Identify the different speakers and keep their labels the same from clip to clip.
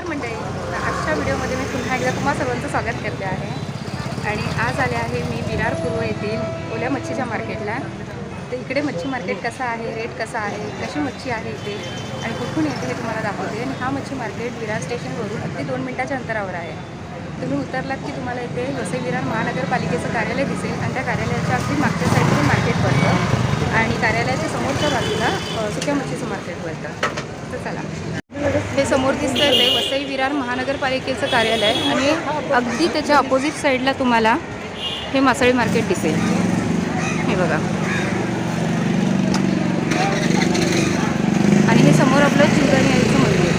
Speaker 1: नमस्कार. मंडळी आजच्या व्हिडिओमध्ये मी पुन्हा एकदा तुम्हा सर्वांचं स्वागत करते आहे. आणि आज आले आहे मी विरार पूर्व येथील ओल्या मच्छीच्या मार्केटला. तर इकडे मच्छी मार्केट कसं आहे? रेट कसा आहे? कशी मच्छी आहे इथे? आणि कुठून येते हे तुम्हाला दाखवते. आणि हा मच्छी मार्केट विरार स्टेशनवरून अगदी दोन मिनटाच्या अंतरावर आहे. तुम्ही उतरलात की तुम्हाला इथे वसई विरार महानगरपालिकेचं कार्यालय दिसेल. आणि त्या कार्यालयाच्या अगदी मागच्या साईडचं मार्केट पडतं. आणि कार्यालयाच्या समोरच्या बाजूला सुक्या मच्छीचं मार्केट पडतं. तर चला. समोर दिसतं ते वसई विरार महानगरपालिकेचं कार्यालय आणि अगदी त्याच्या अपोजिट साईडला तुम्हाला हे मासळी मार्केट दिसेल. हे बघा. आणि हे समोर आपलं चिंतणी आईचं मंदिर.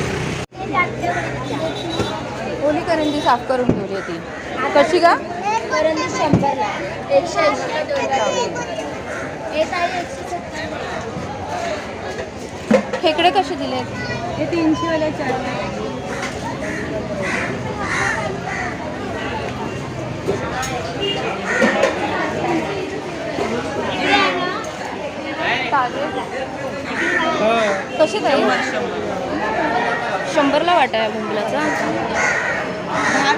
Speaker 1: ओली करंजी साफ करून ठेवली होती कशी का
Speaker 2: करंजी शंभरला एकशे ऐंशीला आहे
Speaker 1: खेकडे कसे दिलेत?
Speaker 2: हे तीनशेवाला चार
Speaker 1: कसे ताई शंभरला वाटा आहे भुंबलाचा चार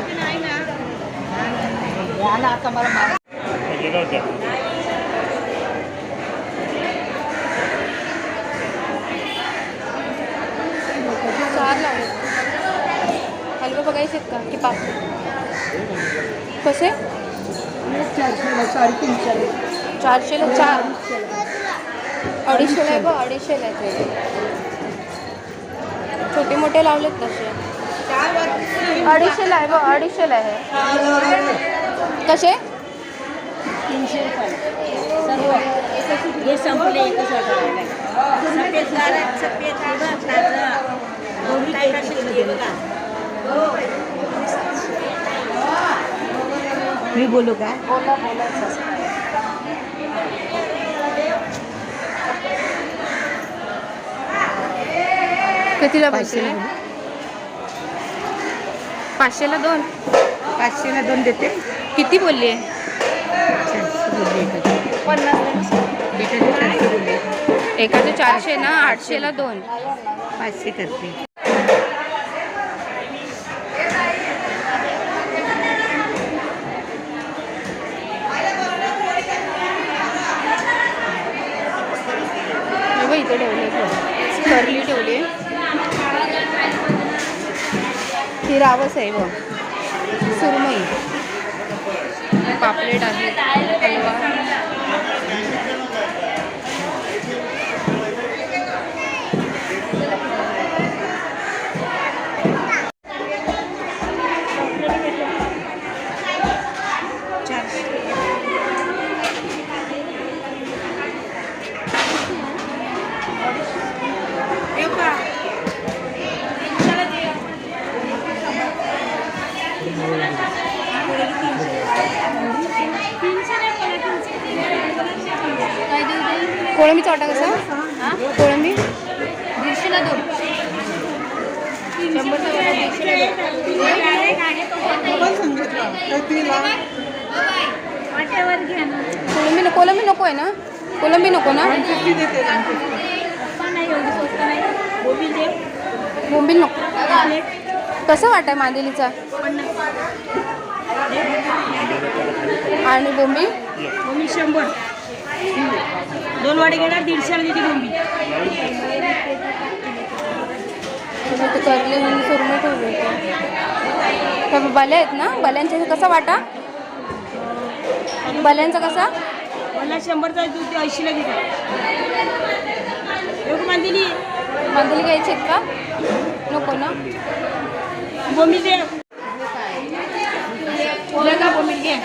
Speaker 1: बघायचे आहेत का की पाच कसे चार अडीचशेला आहे बघ अडीचशेला आहे छोटे मोठे लावलेत तसे अडीचशेला आहे बघ अडीचशेला कसे?
Speaker 2: सफ़ेद सफ़ेद मी बोलू का?
Speaker 1: बोला कितीला पाचशे पाचशेला दोन.
Speaker 2: पाचशेला दोन? देते.
Speaker 1: किती बोलली? आहे एकाचे चारशे ना आठशेला दोन.
Speaker 2: पाचशे करते.
Speaker 1: इथे ठेवले करली ठेवली. ही रावस आहे बघ. सुरमई. पापलेट आहे हलवा. कोळंबीचा वाटा कसा कोळंबी? दीडशेला दोन. शंभरचा वाटा दीडशेला कोळंबी नको कोळंबी नको आहे ना? कोळंबी नको ना? बोंबील नको. कसं वाटाय मांदेलीचा? आणि बोंबील?
Speaker 2: मम्मी शंभर. दोन वाटे घेणार दीडशेला देते मम्मी
Speaker 1: तसं ते करले म्हणून सुरमई ठेवले त्या बल्या आहेत ना? बल्यांचा कसा वाटा? बल्यांचा कसा?
Speaker 2: मला शंभरचा दूध ते ऐंशीला घेते नको मांदिली
Speaker 1: मांदेली घ्यायची आहेत का? नको ना.
Speaker 2: मम्मी दे.
Speaker 1: का बोंबील घे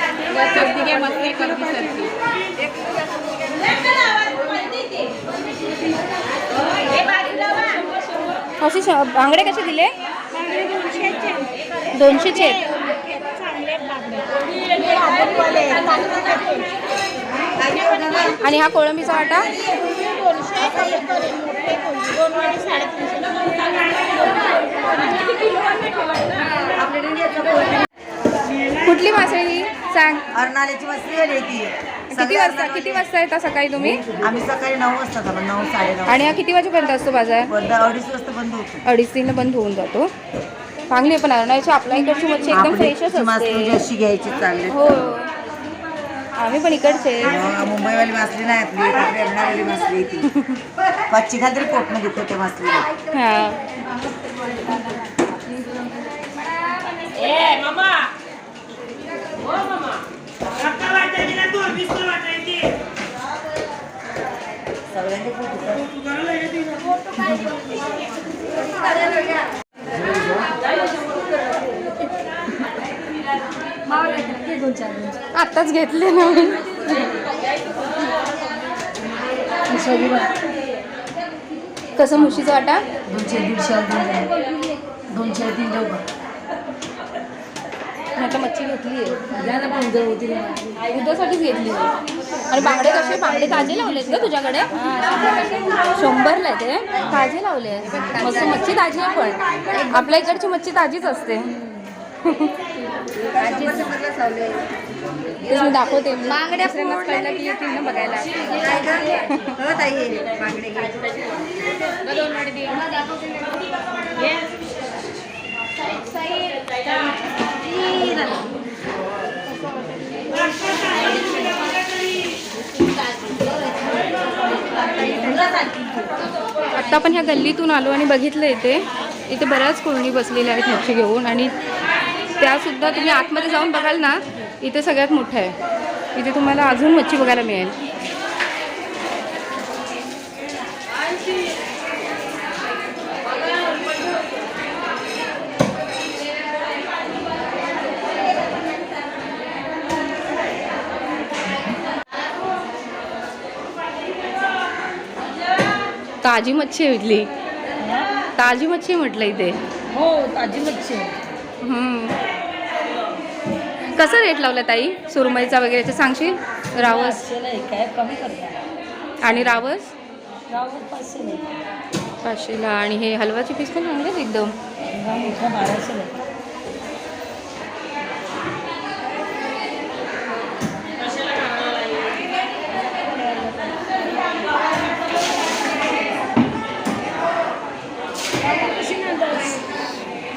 Speaker 1: सर्दी घ्या मस्त सर्दी. असे श- बांगडे कसे दिले? दोनशेचे आहेत. आणि हा कोळंबीचा वाटा कुठली मासळी? सांग.
Speaker 3: अर्नाल्याची वस्ती आली ती.
Speaker 1: किती वाजता किती वाजता येता सकाळी तुम्ही?
Speaker 3: आम्ही सकाळी नऊ वाजता जातो नऊ साडे
Speaker 1: आणि हा किती वाजेपर्यंत असतो बाजार?
Speaker 3: बंद अडीच वाजता बंद होतो.
Speaker 1: अडीच तीन बंद होऊन जातो. चांगली आहे पण अरणाची आपल्या इकडची मच्छी एकदम फ्रेशच
Speaker 3: आपली मासळी
Speaker 1: असते.
Speaker 3: जशी घ्यायची चालले.
Speaker 1: हो. आम्ही पण इकडचे.
Speaker 3: मुंबईवाली मासली नाही आपली इकडे येणारी मासली ती. कच्ची खाल तरी पोटनं घेतो ते मासली
Speaker 1: हा.
Speaker 2: ए मामा.
Speaker 1: आत्ताच घेतले नवीन कसं म्हशीचं वाटा?
Speaker 3: दोनशे दीडशे दोनशे तीन जाऊ
Speaker 1: म्हटलं मच्छी घेतली आहे उद्यासाठीच घेतली. आणि बांगडे कसे? बांगडे ताजे लावलेत का तुझ्याकडे. शंभरला ते ताजे लावले मस्त मच्छी ताजी आहे पण. आपल्या इकडची मच्छी ताजीच असते. मी दाखवते. बांगड्या कळलं की येतील ना बघायला. आत्ता आपण ह्या गल्लीतून आलो आणि बघितलं इथे. इथे बऱ्याच कोळणी बसलेल्या आहेत मच्छी घेऊन. आणि त्यासुद्धा तुम्ही आतमध्ये जाऊन बघाल ना इथे सगळ्यात मोठं आहे. इथे तुम्हाला अजून मच्छी बघायला मिळेल. ताजी मच्छी आहे इथली. ताजी मच्छी म्हटलं इथे.
Speaker 2: हो ताजी मच्छी
Speaker 1: हम्म. कसं रेट लावला ताई? सुरमईचा वगैरे सांगशील? रावस? आणि रावस? पाचशेला. आणि हे हलवाची पीस पण चांगले आहेत एकदम.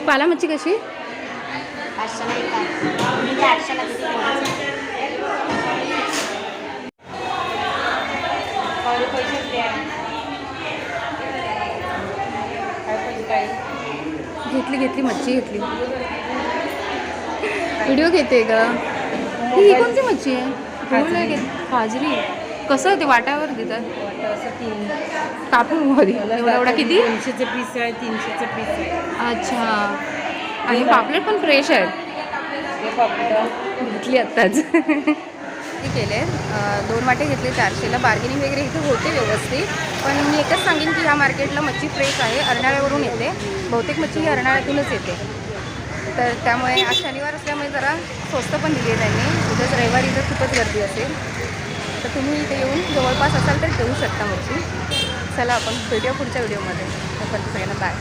Speaker 2: हा नाही
Speaker 1: पाला मच्छी कशी घेतली घेतली मच्छी घेतली. व्हिडिओ घेते ग. ही कोणती मच्छी आहे? हाजरी कसं ते वाटावर देतात
Speaker 2: तीन.
Speaker 1: कापून एवढा किती?
Speaker 2: दोनशेचं पीस आहे तीनशेचं पीस आहे.
Speaker 1: अच्छा. आणि पापलेट पण फ्रेश आहेत.
Speaker 2: हे
Speaker 1: घेतली आत्ताच. केले. दोन वाटे घेतले चारशेला. बार्गेनिंग वगैरे इथे होते व्यवस्थित. पण मी एकच सांगेन की ह्या मार्केटला मच्छी फ्रेश आहे. अर्नाळ्यावरून येते. बहुतेक मच्छी ही अर्नाळ्यातूनच येते. तर त्यामुळे आज शनिवार असल्यामुळे जरा स्वस्त पण दिली त्यांनी. उद्याच रविवारी जर खूपच गर्दी असेल तर तुम्ही इथे येऊन जवळपास असाल तर घेऊ शकता मच्छी. चला आपण भेटूया पुढच्या व्हिडिओमध्ये. तोपर्यंत सगळ्यांना बाय